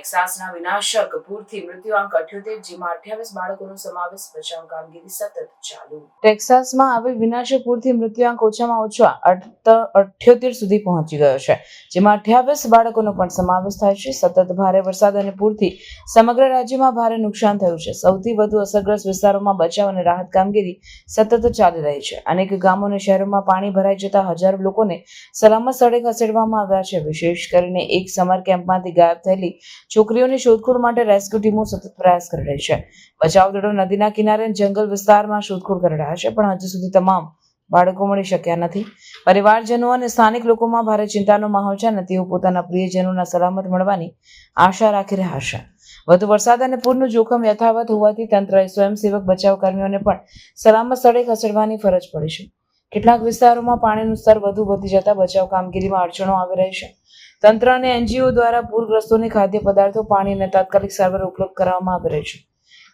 ટેક્સાસના વિનાશક પૂરથી મૃત્યુઆંક અઠ્યોતેર, જેમાં અઠ્યાવીસ બાળકોનો સમાવેશ બચાવ કામગીરી સતત ચાલુ. ટેક્સાસમાં આવેલ વિનાશક પૂરથી મૃત્યુઆંક ઓછામાં ઓછા અઠ્યોતેર સુધી પહોંચી ગયો છે, જેમાં અઠ્યાવીસ બાળકોનો પણ સમાવેશ થાય છે. સતત ભારે વરસાદ અને પૂરથી સમગ્ર રાજ્યમાં ભારે નુકસાન થયું છે. સૌથી વધુ અસરગ્રસ્ત વિસ્તારોમાં બચાવ અને રાહત કામગીરી સતત ચાલી રહી છે. અનેક ગામો અને શહેરોમાં પાણી ભરાઈ જતા હજારો લોકોને સલામત સ્થળે ખસેડવામાં આવ્યા છે. વિશેષ કરીને એક સમર કેમ્પમાંથી ગાયબ થયેલી છોકરીઓની શોધખોળ માટે રેસ્ક્યુ ટીમો સતત પ્રયાસ કરી રહી છે. બચાવ દળો નદીના કિનારે જંગલ વિસ્તારમાં શોધખોળ કરી રહ્યા છે, પણ હજુ સુધી તમામ બાળકો મળી શક્યા નથી. પરિવારજનો અને સ્થાનિક લોકોમાં ભારે ચિંતાનો માહોલ છે અને તેઓ પોતાના પ્રિયજનોના સલામત મળવાની આશા રાખી રહ્યા છે. વધુ વરસાદ અને પૂરનું જોખમ યથાવત હોવાથી તંત્રએ સ્વયંસેવક બચાવ કર્મીઓને પણ સલામત સ્થળે ખસેડવાની ફરજ પડી છે. કેટલાક વિસ્તારોમાં પાણીનું સ્તર વધુ વધી જતા બચાવ કામગીરીમાં અડચણો આવી રહી છે. તંત્ર અને એનજીઓ દ્વારા પૂરગ્રસ્તોને ખાદ્ય પદાર્થો, પાણી અને તાત્કાલિક સારવાર ઉપલબ્ધ કરવામાં આવી રહી છે.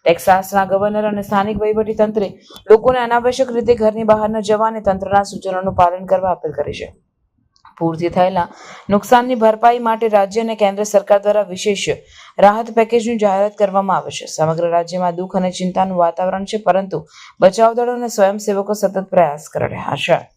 ટેક્સાસના ગવર્નર અને સ્થાનિક વહીવટી તંત્રે લોકોને અનાવશ્યક રીતે ઘરની બહાર ન જવા અને તંત્રના સૂચનોનું પાલન કરવા અપીલ કરી છે. પૂરથી થયેલા નુકસાનની ભરપાઈ માટે રાજ્ય અને કેન્દ્ર સરકાર દ્વારા વિશેષ રાહત પેકેજની જાહેરાત કરવામાં આવે છે. સમગ્ર રાજ્યમાં દુઃખ અને ચિંતાનું વાતાવરણ છે, પરંતુ બચાવ દળો અને સ્વયંસેવકો સતત પ્રયાસ કરી રહ્યા છે.